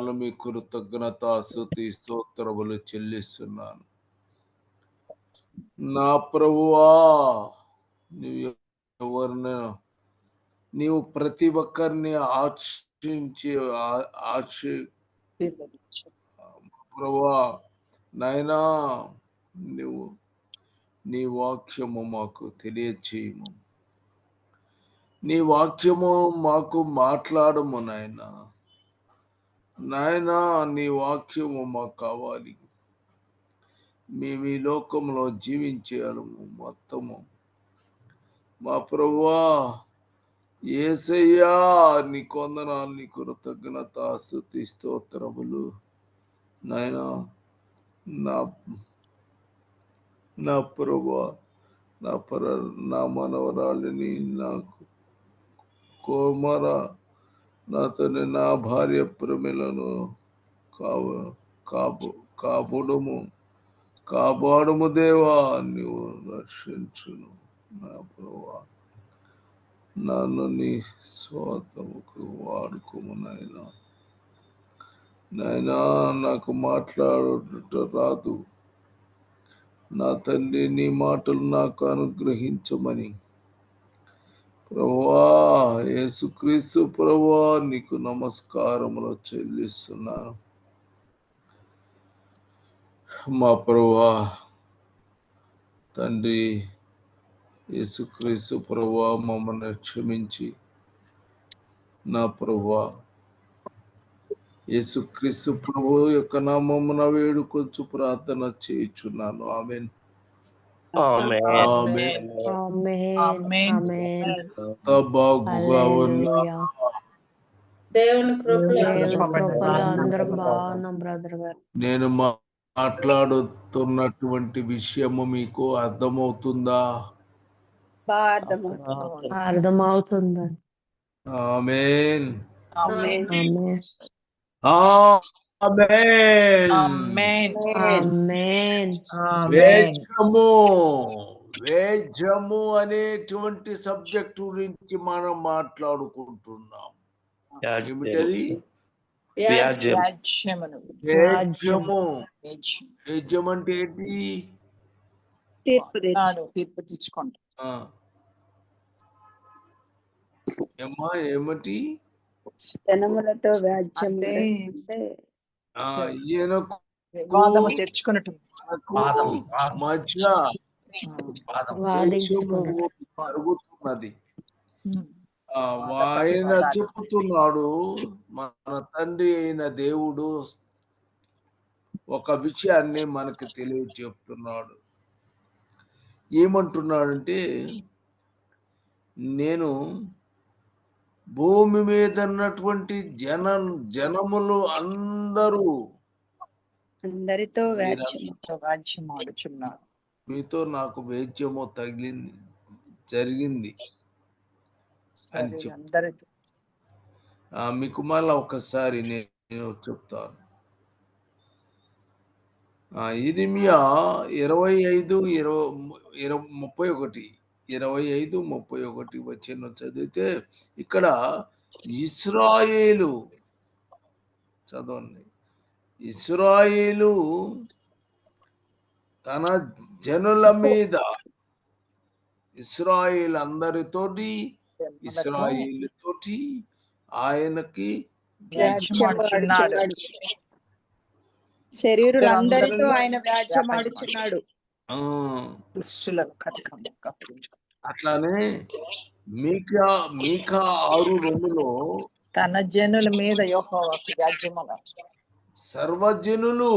మీ కృతజ్ఞత స్థుతి స్తోత్రములు చెల్లిస్తున్నాను. నా ప్రభువా నీవు ఎవరిని నీవు ప్రతి ఒక్కరిని ఆశించి ఆ- ప్రభువా నాయనా నువ్వు నీ వాక్యము మాకు తెలియచేయము. నీ వాక్యము మాకు మాట్లాడము నాయనా. నాయనా నీ వాక్యము మాకు కావాలి. మేము ఈ లోకంలో జీవించేయాలము మొత్తము. మా ప్రభువా ఏసయ్యా నీ కొందనాలు నీ కృతజ్ఞత స్థుతి స్తోత్రములు. నాయనా నా నా ప్రభువా నా పర నా మనవరాలిని నాకు కోమరా నా తల్లి నా భార్య ప్రమిలను కావ కాపు కాపుడము కాపాడుము దేవా నీవు రక్షించును నా ప్రభా నన్ను నీ స్వాతముకు వాడుకోము నాయనా. నాయనా నాకు మాట్లాడుట రాదు. నా తండ్రి నీ మాటలు నాకు అనుగ్రహించమని. ప్రభువా యేసుక్రీస్తు ప్రభువా నీకు నమస్కారములు చెల్లిస్తున్నాను. మా ప్రభువా తండ్రి యేసుక్రీస్తు ప్రభువా మమ్మల్ని క్షమించి. నా ప్రభువా యేసుక్రీస్తు ప్రభు యొక్క నామమున వేడుకొంచు ప్రార్థన చేయుచున్నాను. ఆమెను. నేను మాట్లాడుతున్నటువంటి విషయము మీకు అర్థమవుతుందా? అర్థమవుతుంది. అర్థమవుతుంది. ఆమేన్. ఆమేన్. ఆమేన్ ఆమేన్ వేద్యము వేద్యము అనేటువంటి సబ్జెక్ట్ గురించి మనం మాట్లాడుకుంటున్నాం. ఏమిటది? రాజ్యం. వేద్యం అంటే ఏంటి? తీర్పు తీర్పు తెచ్చుకుంటా. ఆ. ఏమ్మా ఏమిటి? జనములతో వ్యాజ్యం మధ్య ఆ, ఆయన చెప్పుతున్నాడు మన తండ్రి అయిన దేవుడు ఒక విషయాన్ని మనకు తెలియజెప్తున్నాడు ఏమంటున్నాడంటే నేను భూమి మీద ఉన్నటువంటి జన జనములు అందరూ అందరితో మీతో నాకు వేద్యము తగిలింది జరిగింది అని ఆ, మీకు మళ్ళా ఒకసారి నేను చెప్తాను. ఆ, ఇరిమియా ఇరవై ఐదు ఇరవై ఇరవై ముప్పై ఒకటి. ఇరవై ఐదు ముప్పై ఒకటి వచ్చిన చదివితే ఇక్కడ ఇస్రాయేలు చదవండి. ఇస్రాయేలు తన జనుల మీద ఇస్రాయేల్ అందరితోటి ఇస్రాయేల్ తోటి ఆయనకి శరీరులందరితో ఆయన వ్యాజ్యం ఆడుచున్నాడు ఆ, దుష్టులను అట్లానే మీకా మీకా ఆరు రెండులో తన జనుల మీద సర్వజనులు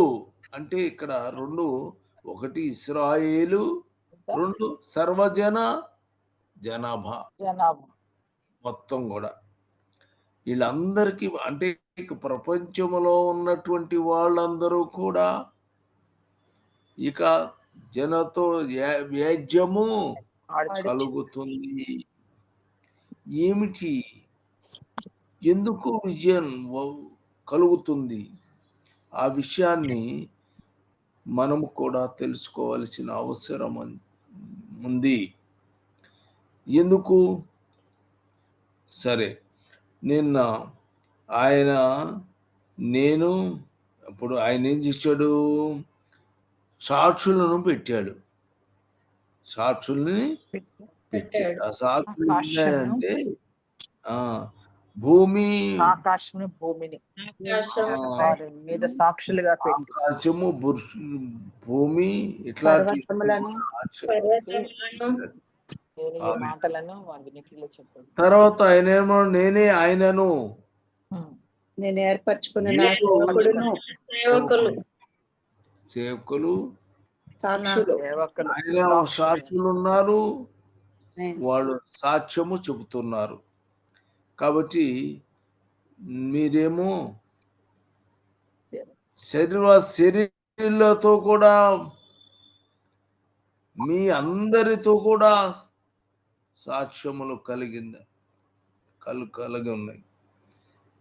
అంటే ఇక్కడ రెండు ఒకటి ఇస్రాయేలు రెండు సర్వజన జనాభా. జనాభా. మొత్తం కూడా. వీళ్ళందరికీ అంటే ప్రపంచంలో ఉన్నటువంటి వాళ్ళందరూ కూడా ఇక జనతో వ్యా- వ్యాజ్యము కలుగుతుంది. ఏమిటి? ఎందుకు విజయం కలుగుతుంది? ఆ విషయాన్ని మనము కూడా తెలుసుకోవాల్సిన అవసరం ఉంది. ఎందుకు? సరే నిన్న ఆయన నేను అప్పుడు ఆయన ఏం చేశాడు? సాక్షులను పెట్టాడు. సాక్షుల్ని పెట్టాడు. ఆ సాక్షులు ఆకాశము. ఏంటంటే ఆ భూమి ఆకాశమును భూమిని. మీద సాక్షులుగా పెట్టి. ఆకాశము భూమి. మాటలను చెప్పండి. తర్వాత ఆయన ఏమో నేనే ఆయనను. నేను ఏర్పరచుకున్న సేవకులు. సేవకులు ఆయన సాక్షులు ఉన్నారు. వాళ్ళు సాక్ష్యము చెబుతున్నారు. కాబట్టి మీరేమో శరీర శరీరాలతో కూడా మీ అందరితో కూడా సాక్ష్యములు కలిగింది కలు కలిగి ఉన్నాయి.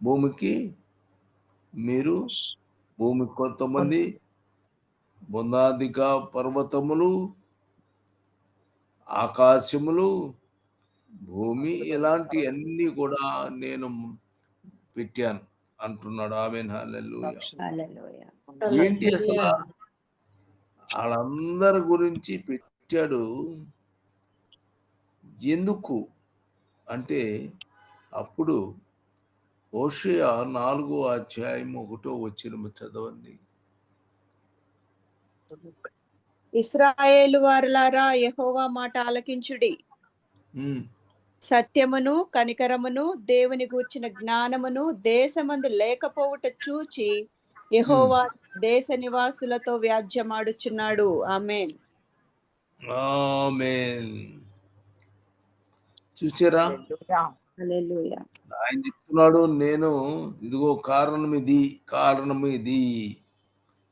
భూమికి మీరు భూమి కొంతమంది బృందాదిక పర్వతములు ఆకాశములు భూమి ఇలాంటి అన్ని కూడా నేను పెట్టాను. అంటున్నాడు ఆమెన్. హల్లెలూయా. సాక్షులు. హల్లెలూయా. ఏంటి అసలు? వాళ్ళందరి గురించి పెట్టాడు. ఎందుకు? అంటే అప్పుడు ఓషయ నాలుగో అధ్యాయం ఒకటో వచ్చిన చదవండి. ఇస్రాయేలు వారులారా యెహోవా మాట ఆలకించుడి. సత్యమును కనికరమును దేవుని గూర్చిన జ్ఞానమును దేశమందు లేకపోవుట చూచి యెహోవా దేశ నివాసులతో వ్యాజ్యమాడుచున్నాడు. ఆమేన్. ఆమేన్. చూసారా హల్లెలూయా. హల్లెలూయా. ఆయన చెప్తున్నాడు నేను ఇదిగో కారణం ఇది కారణం ఇది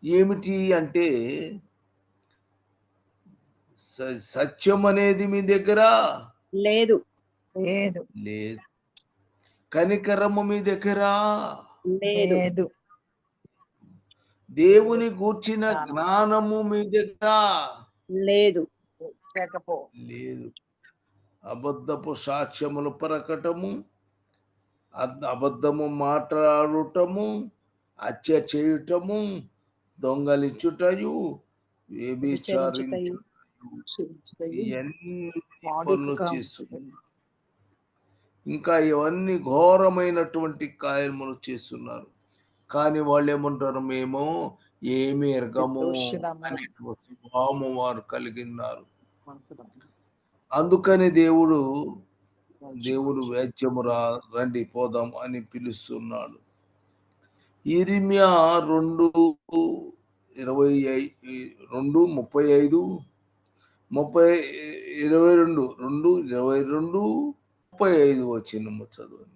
ఏమిటి అంటే సత్యం అనేది మీ దగ్గర? లేదు. లేదు. లేదు. కనికరము మీ దగ్గర? లేదు. లేదు. దేవుని గూర్చిన జ్ఞానము మీ దగ్గర? లేదు. లేకపో లేదు. అబద్ధపు సాక్ష్యములు పరకటము అబ్- అబద్ధము మాట్లాడటము హత్య చేయుటము దొంగలిచ్చుటయు వ్యభిచారించుటయు ఇవన్నీ పనులు చేస్తున్నారు ఇంకా ఇవన్నీ ఘోరమైనటువంటి కార్యములు చేస్తున్నారు. కానీ వాళ్ళు ఏమంటారు మేము ఏమి ఎరగము. అనేటువంటి స్వభావము వారు కలిగినారు అందుకని దేవుడు దేవుడు వేద్యము రా రండి పోదాం అని పిలుస్తున్నాడు. ఇరిమియా రెండు ఇరవై రెండు ముప్పై ఐదు ముప్పై ఇరవై రెండు రెండు ఇరవై రెండు ముప్పై ఐదు వచ్చిన చదువు.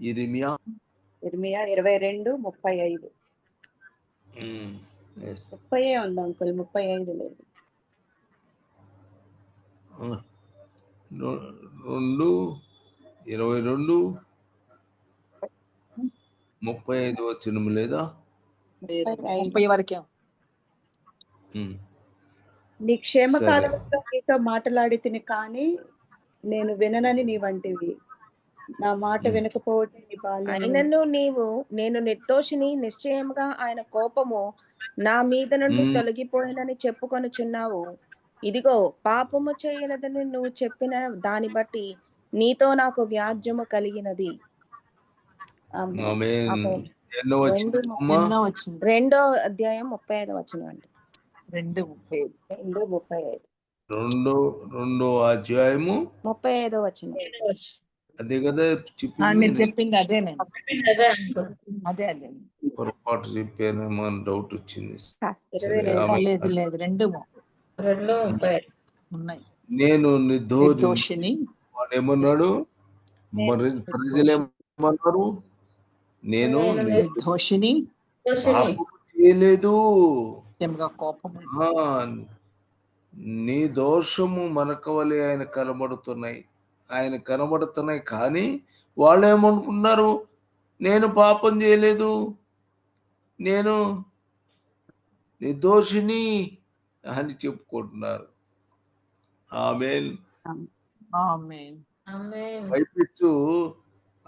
ఇరిమియా? ఇర్మియా ఇరవై రెండు ముప్పై ఐదు. ముప్పై ఉంది అంకుల్ ముప్పై ఐదు లేదు. రెండు ఇరవై రెండు ముప్పై ఐదు వచ్చిన లేదా. ముప్పై వరకే ఉమ్, నీ క్షేమ సరే. కాలంలో నీతో మాట్లాడి తిని కానీ నేను విననని నీ వంటివి నా మాట. వినకపోవటం నీ బాల్యం అయినను నీవు నేను నిర్దోషిని నిశ్చయముగా ఆయన కోపము నా మీద నుండి మ్మ్. తొలగిపోయినని చెప్పుకొనుచున్నావు ఇదిగో పాపము చేయనదని నువ్వు చెప్పిన దాన్ని బట్టి నీతో నాకు వ్యాజ్యము కలిగినది ఆమేన్. ఆమేన్. ఆమేన్. ఎన్నో వచ్చింది రెండు అధ్యాయం ముప్పై ఐదు వచ్చిన అండి. రెండు ముప్పై. రెండు ముప్పై ఐదు. రెండో రెండో అధ్యాయము ముప్పై ఐదో వచ్చిన అదే కదా చెప్పింది. మీరు చెప్పింది అదేనండి. అదే అదే. పొరపాటు చెప్పానేమో అని డౌట్ వచ్చింది. లేదు లేదు రెండు రెండు ముప్పై ఉన్నాయి. నేను నిర్దోషి నిర్దోషిని వాడు ఏమన్నాడు మరి ప్రజలు ఏమన్నారు నేను పాపము చేయలేదు. నీ దోషము మనక వలె ఆయన కనబడుతున్నాయి. ఆయన కనబడుతున్నాయి కానీ వాళ్ళు ఏమనుకున్నారు నేను పాపం చేయలేదు. నేను నిర్దోషిని అని చెప్పుకుంటున్నారు. ఆమె ఆమేన్. పైపెచ్చు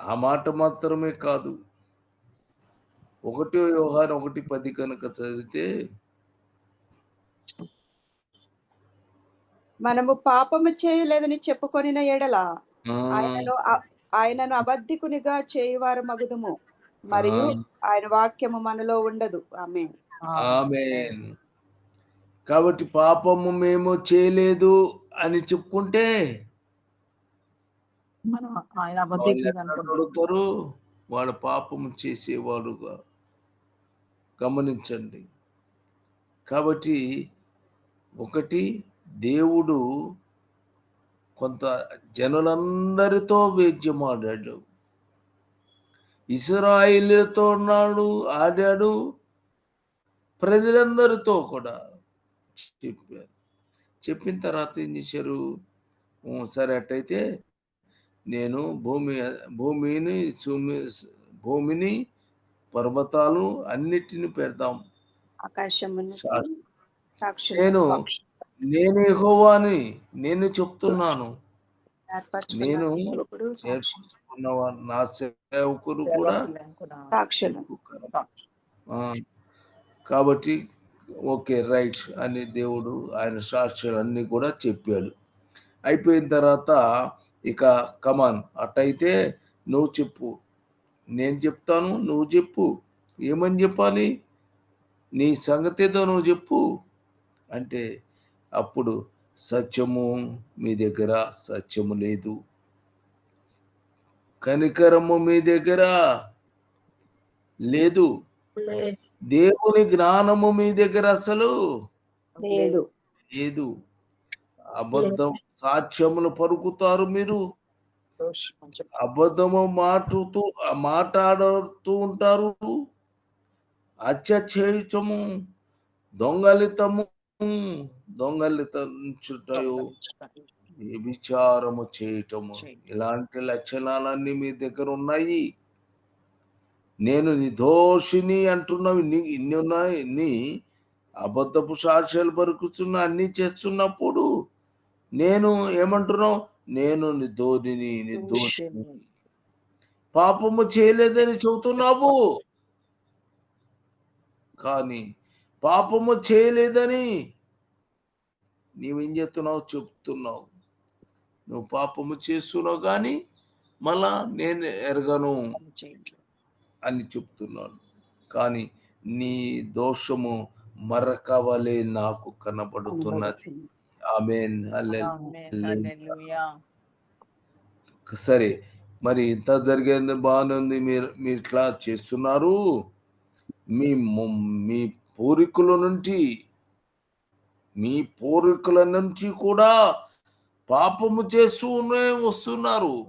ఆ మాట మాత్రమే కాదు. ఒకటి వ్యవహారం ఒకటి పది కనుక చదివితే మనము పాపము చేయలేదని చెప్పుకొనిన ఎడల ఆయనను అబద్ధికునిగా చేయువారు మగుదుము. మరియు ఆయన వాక్యము మనలో ఉండదు. ఆమె ఆమేన్. కాబట్టి పాపము మేము చేయలేదు అని చెప్పుకుంటే మనం ఆయన వాళ్ళు అడుగుతారు వాళ్ళ పాపము చేసేవారుగా. గమనించండి. కాబట్టి ఒకటి దేవుడు కొంత జనులందరితో వేద్యమాడాడు. ఇస్రాయిలతో ఉన్నాడు ఆడాడు. ప్రజలందరితో కూడా చెప్పారు. చెప్పిన తర్వాత ఏం చేశారు? సరే అట్టయితే నేను భూమి భూమిని భూమిని పర్వతాలు అన్నిటిని పెడదాం ఆకాశమును. సాక్షులు నేను నేను యెహోవాని నేను చెప్తున్నాను. నేను సేవకుడు నా సేవకులు కూడా సాక్షులు. కాబట్టి ఓకే రైట్ అని దేవుడు ఆయన సాక్ష్యాలు అన్ని కూడా చెప్పాడు. అయిపోయిన తర్వాత ఇక కమాన్ అట్టయితే నువ్వు చెప్పు. నేను చెప్తాను నువ్వు చెప్పు. ఏమని చెప్పాలి? నీ సంగతి ఏదో నువ్వు చెప్పు. అంటే అప్పుడు సత్యము మీ దగ్గర సత్యము లేదు. కనికరము మీ దగ్గర లేదు. దేవుని జ్ఞానము మీ దగ్గర అసలు లేదు. లేదు. అబద్ధం సాక్ష్యములు పలుకుతారు మీరు. అబద్ధము మాట్లాడుతూ మాట్లాడుతూ ఉంటారు. హత్య చేయటము దొంగలితము దొంగలితము విచారము చేయటము. ఇలాంటి లక్షణాలన్నీ మీ దగ్గర ఉన్నాయి నేను నిర్దోషిని అంటున్నవి ఇన్ని ఇన్ని ఉన్నాయి ఇన్ని అబద్ధపు సాక్ష్యాలు పరుకుతున్నా అన్ని చేస్తున్నప్పుడు నేను ఏమంటున్నావు? నేను నిర్దోషిని నిర్దోషిని పాపము చేయలేదని చెబుతున్నావు. కానీ పాపము చేయలేదని నీవేం చేస్తున్నావు? చెప్తున్నావు. నువ్వు పాపము చేస్తున్నావు కానీ మళ్ళా నేను ఎరగను అని చెప్తున్నాను కానీ నీ దోషము మరకవలే నాకు కనబడుతున్నది. ఆమెన్. సరే. మరి ఇంత జరిగేది బాగుంది మీరు మీరు ఇట్లా చేస్తున్నారు. మీ ము- పూర్వీకుల నుండి మీ పూర్వీకుల నుంచి కూడా పాపము చేస్తూనే వస్తున్నారు.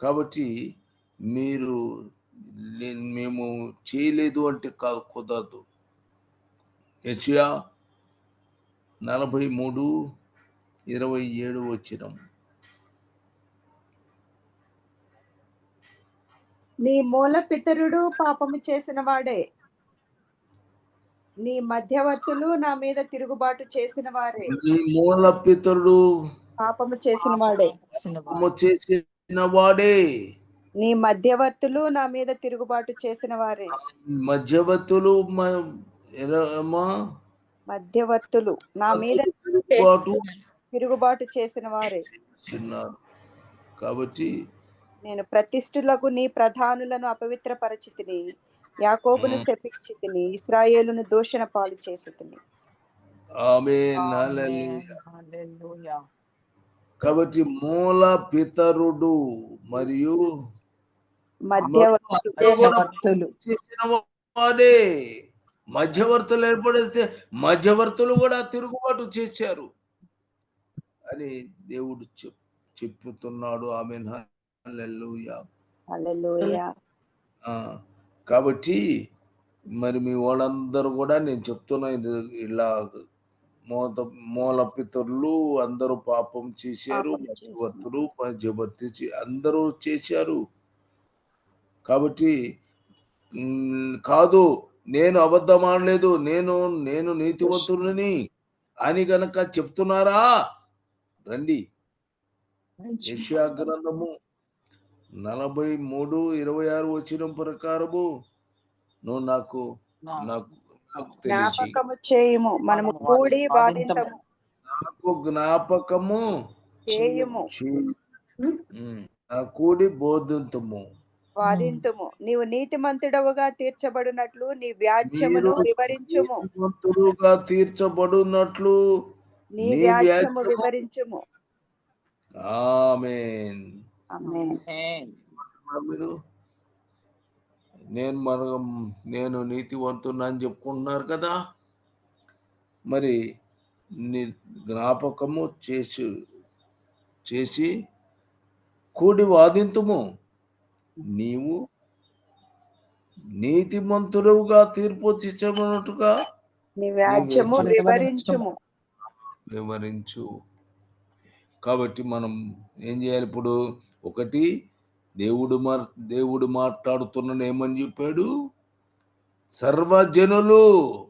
కాబట్టి మీరు మేము చేయలేదు అంటే కాదు కుదరదు. యెషయా నలభై మూడు ఇరవై ఏడు వచ్చినం. నీ మూల పితరుడు పాపము చేసిన వాడే నీ మధ్యవర్తులు నా మీద తిరుగుబాటు చేసిన వారే నీ మూల పితరుడు పాపము చేసిన వాడే పాపము చేసిన వాడే నీ మధ్యవర్తులు నా మీద తిరుగుబాటు చేసిన వారే మధ్యవర్తులు? మధ్యవర్తులు. నా మీద తిరుగుబాటు చేసిన వారే. కాబట్టి నేను ప్రతిష్ఠులకు నీ ప్రధానులను అపవిత్ర పరిచితిని యాకోబును. శపించితిని ఇస్రాయేలును దూషణ పాలు చేసితిని. ఆమె కాబట్టి మూల పితరుడు మరియు మధ్యవర్తులు. మధ్యవర్తులు ఏర్పడితే మధ్యవర్తులు కూడా తిరుగుబాటు చేశారు. అని దేవుడు చెప్ చెప్పుతున్నాడు. ఆమె కాబట్టి మరి మీ వాళ్ళందరూ కూడా నేను చెప్తున్నా ఇది ఇలా మూత మూల పితరులు అందరూ పాపం చేశారు. మధ్యవర్తులు మధ్యవర్తి అందరూ చేశారు. కాబట్టి కాదు నేను అబద్ధం ఆడలేదు నేను నేను నీతివంతుడిని అని గనక చెప్తున్నారా? రండి. యెషయా గ్రంథము నలభై మూడు ఇరవై ఆరు వచ్చిన ప్రకారము నువ్వు నాకు నాకు జ్ఞాపకము చేయము మనము మనము కూడి వాదింతము. వాదింతము. నాకు జ్ఞాపకము చేయము. కూడి బోధింతము. వాదింతుము. నీవు నీతిమంతుడవుగా తీర్చబడినట్లు నీ వ్యాజ్యమును మీరు వివరించుము. తీర్చబడినట్లు నీ వ్యాజ్యము వివరించుము. ఆమేన్. నేను మన నేను నీతివంతున్నా అని చెప్పుకుంటున్నారు కదా? మరి నీ జ్ఞాపకము చేసి చేసి కూడి వాదింతుము. నీవు నీతిమంతుడుగా తీర్పు నీ వివరించుము. వివరించు. కాబట్టి మనం ఏం చేయాలి ఇప్పుడు? ఒకటి దేవుడు దేవుడు మాట్లాడుతున్నాడు ఏమని చెప్పాడు? సర్వజనులు.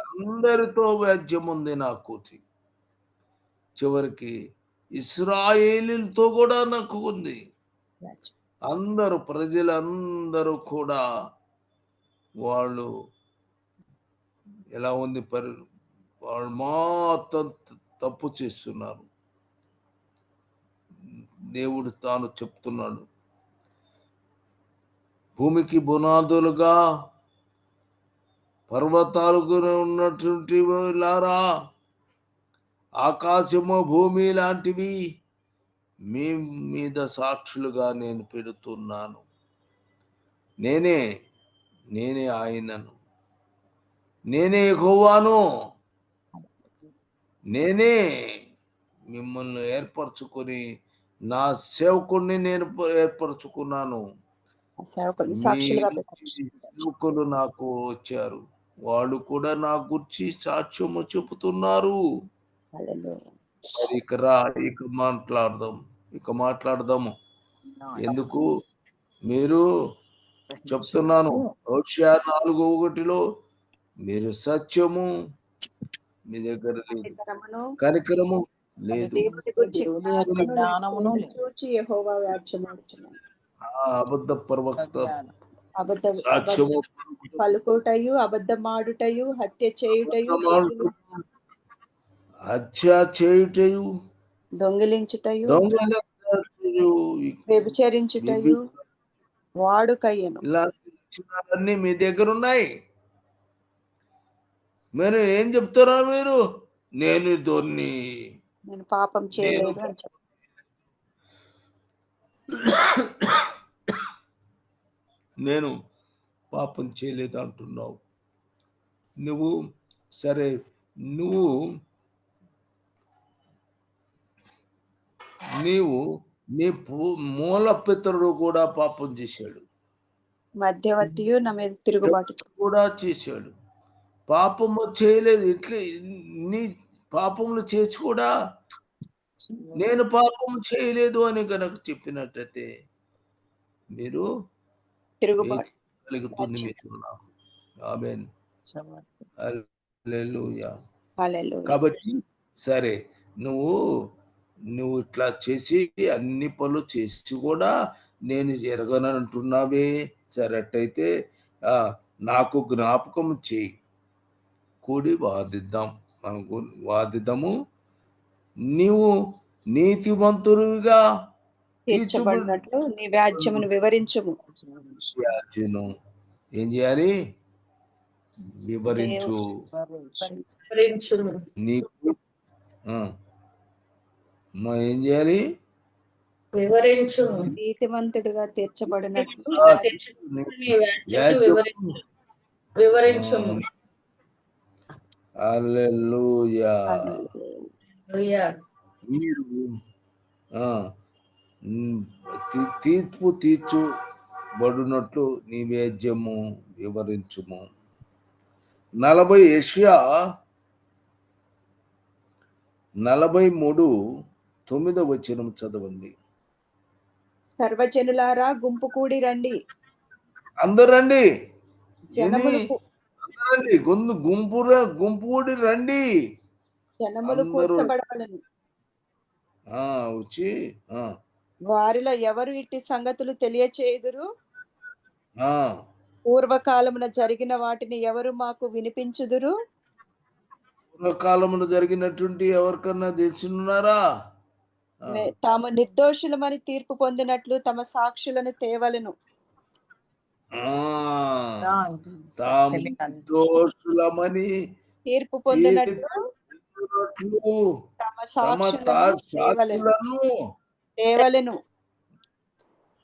అందరితో వ్యాజ్యం ఉంది నాకు చివరికి ఇస్రాయేలీలతో కూడా నాకు ఉంది. అందరూ ప్రజలందరూ కూడా వాళ్ళు ఎలా ఉంది పరి వాళ్ళు మాత్రం తప్పు చేస్తున్నారు. దేవుడు తాను చెప్తున్నాడు. భూమికి బునాదులుగా పర్వతాలుగా ఉన్నటువంటి లారా ఆకాశము భూమి లాంటివి మీ మీద సాక్షులుగా నేను పెడుతున్నాను. నేనే నేనే ఆయనను. నేనే యెహోవాను. నేనే మిమ్మల్ని ఏర్పరచుకొని నా సేవకుడిని నేను ఏర్పరచుకున్నాను. సేవకులు నాకు వచ్చారు. వాళ్ళు కూడా నా గురించి సాక్ష్యము చెబుతున్నారు. మరి ఇక రా ఇక మాట్లాడదాం ఇక మాట్లాడదాము. ఎందుకు? మీరు చెప్తున్నాను హోషియా నాలుగు ఒకటిలో మీరు సత్యము మీ దగ్గర లేదు. కనికరము లేదు. అబద్ధ ప్రవక్త. అబద్ధ పలుకుటయు అబద్ధమాడుటయు హత్య చేయుటయు హత్య చేయుటయు? దొంగిలించుటయు? దొంగల వ్యభిచరించుటయు? వాడుకయ్యను. ఇలాంటి లక్షణాలన్నీ మీ దగ్గర ఉన్నాయి మీరు ఏం చెప్తున్నారు మీరు? నేను దొన్ని నేను పాపం చేయలేదు నేను పాపం చేయలేదు అంటున్నావు. నువ్వు సరే నువ్వు నీవు నీ పూ- మూల పితరుడు కూడా పాపం చేశాడు. మధ్యవర్తియు నా మీద తిరుగుబాటు. కూడా చేశాడు. పాపము చేయలేదు. ఇట్లా నీ పాపములు చేసి కూడా నేను పాపము చేయలేదు అని కనుక చెప్పినట్టయితే మీరు కలుగుతుంది మీకు ఆమెన్. కాబట్టి సరే నువ్వు నువ్వు ఇట్లా చేసి అన్ని పనులు చేసి కూడా నేను ఎరగనంటున్నావే సరే అట్టయితే ఆ, నాకు జ్ఞాపకం చేయి. కూడి వాదిద్దాం. మనకు వాదిద్దాము. నీవు నీతివంతుడిగా తీర్చబడినట్లు నీ వ్యాజ్యమును వివరించుము. ఏం చేయాలి? వివరించు. నీకు ఆ, మా ఏం చేయాలి? వివరించును నీతిమంతుడిగా తీర్చబడినట్లు వివరించు. వివరించుము హల్లెలూయా. హల్లెలూయా. మీరు తీర్పు తీర్చుబడినట్లు నీ వేద్యము వివరించుము. నలభై ఏషియా నలభై మూడు తొమ్మిదో వచనం చదవండి. సర్వజనులారా గుంపు కూడి రండి. అందరు రండి. రండి. గుంపు గుంపు గుంపు కూడి రండి. జనములు వచ్చి వారిలో ఎవరు ఇట్టి సంగతులు తెలియచేయుదురు? ఆ, పూర్వకాలమున జరిగిన వాటిని ఎవరు మాకు వినిపించుదురు? పూర్వకాలమున జరిగినటువంటి ఎవరికన్నా మే- తాము నిర్దోషులమని తీర్పు పొందినట్లు తమ సాక్షులను తేవలను. ఆ, తాము దోషులమని తీర్పు పొందినట్లు తమ సాక్షులను తేవలను.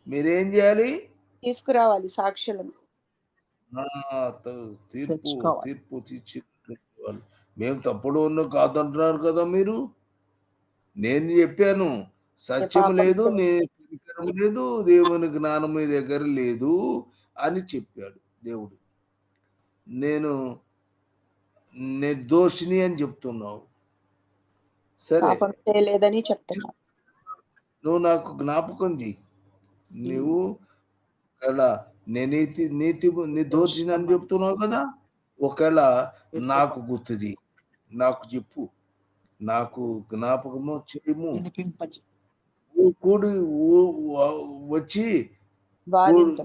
మీరేం చేయాలి? తీసుకురావాలి సాక్షులను. తీర్పు. తీర్పు వాళ్ళు. మేము తప్పుడు ఉన్న కాదంటున్నారు కదా మీరు. నేను చెప్పాను సత్యం లేదు లేదు. నీ కనికరం లేదు దేవుని జ్ఞానం మీ దగ్గర లేదు అని చెప్పాడు దేవుడు. నేను నిర్దోషిని అని చెప్తున్నావు. సరే. పాపం చేయలేదని చెప్తున్నారు నువ్వు నాకు జ్ఞాపకం చెయ్యి. నువ్వు ఒకవేళ నేను నీతి నీతి నిర్దోషిని అని చెప్తున్నావు కదా ఒకవేళ నాకు గుర్తు చెయ్యి. నాకు చెప్పు. నాకు జ్ఞాపకము చేయము. కూడి వచ్చి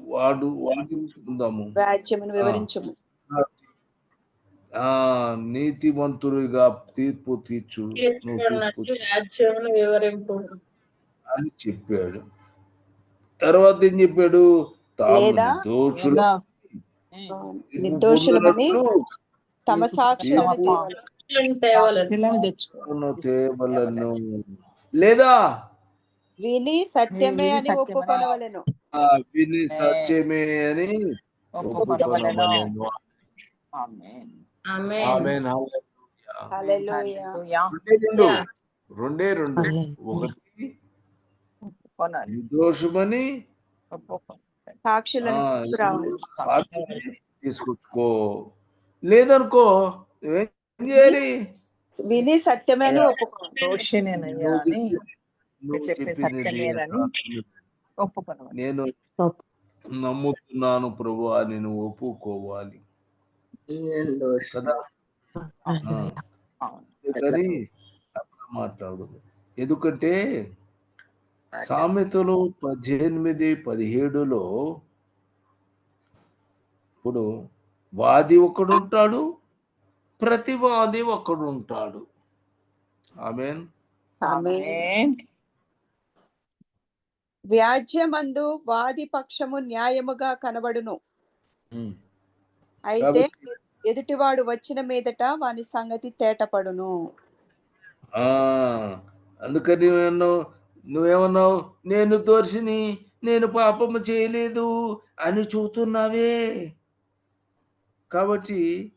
వాడు వాదించుకుందాము. వివరించుము. ఆ. నీతివంతుడిగా తీర్పు తీర్చు తీర్పు అని చెప్పాడు. తర్వాత ఏం చెప్పాడు? నిర్దోషులు. పొందినట్లు తమ సాక్షులను తీర్పు తేవలను లేదా విని సత్యమే అని ఒప్పుకొనవలెను ఆ విని సత్యమే అని ఒప్పుకొనవలెను. ఒప్పుకొనవలెను. ఆమేన్. ఆమె ఆమేన్. హల్లెలూయా. హల్లెలూయా రెండే రెండు ఒకటి. నిర్దోషమని. సాక్షులను తీసుకొచ్చుకో లేదనుకో నువ్వేం విని సత్యమే అని ఒప్పుకో. దోషినేనయ్యా నువ్వు అని చెప్పి- నువ్వు చెప్పే చెప్పింది సత్యమేనని నేను- నమ్ముతున్నాను ప్రభు అని నువ్వు ఒప్పుకోవాలి. కానీ మాట్లాడు ఎందుకంటే సామెతలు పద్దెనిమిది పదిహేడులో ఇప్పుడు వాది ఒకడు ఉంటాడు ప్రతివాది ఒకడు ఉంటాడు ఆమెన్. వ్యాజ్యమందు వాది పక్షము న్యాయముగా కనబడును. అయితే ఎదుటివాడు వచ్చిన మీదట వాని సంగతి తేటపడును. ఆ అందుకని నువ్వేమన్నావు? నువ్వేమన్నావు? నేను దోషిని నేను పాపము చేయలేదు అని చూస్తున్నావే. కాబట్టి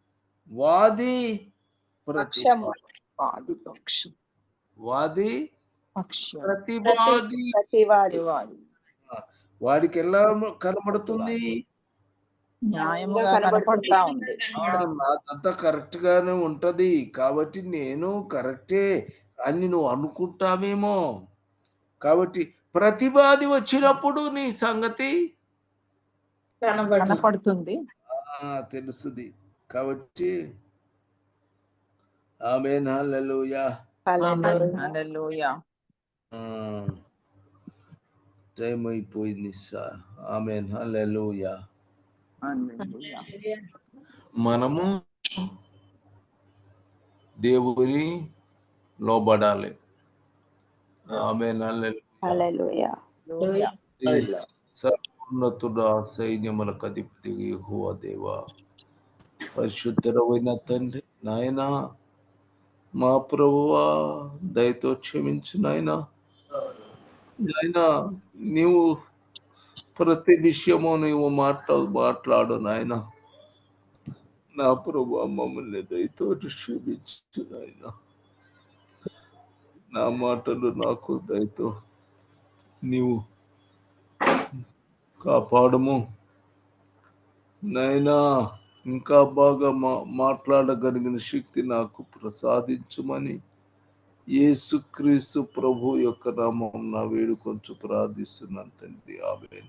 వాది వాది ప్రతివాది. ప్రతివాది వాది. వాడికి ఎలా కనబడుతుంది? కనబడుతుంది. నాకంతా కరెక్ట్ గానే ఉంటది. కాబట్టి నేను కరెక్టే అని నువ్వు అనుకుంటావేమో. కాబట్టి ప్రతివాది వచ్చినప్పుడు నీ సంగతి కనబడి కనపడుతుంది. ఆ, తెలుస్తుంది కాబట్టి ఆమె టైం అయిపోయింది సార్. ఆమె. మనము దేవుని లోబడాలి. ఆమె. సర్వోన్నతుడా సైన్యములకు అధిపతి యెహోవా దేవా. పరిశుద్ధమైన తండ్రి నాయన మా ప్రభువా దయతో క్షమించు నాయన. నాయన నీవు ప్రతి విషయము నీవు మాట్లా మాట్లాడు నాయన. నా ప్రభు మమ్మల్ని దయతో క్షమించు నాయన. నా మాటలు నాకు దయతో నీవు కాపాడము. నైనా ఇంకా బాగా మా మాట్లాడగలిగిన శక్తి నాకు ప్రసాదించమని యేసుక్రీస్తు ప్రభు యొక్క నామం నా వేడుకొంచు ప్రార్థిస్తున్నాను తండ్రి. ఆమె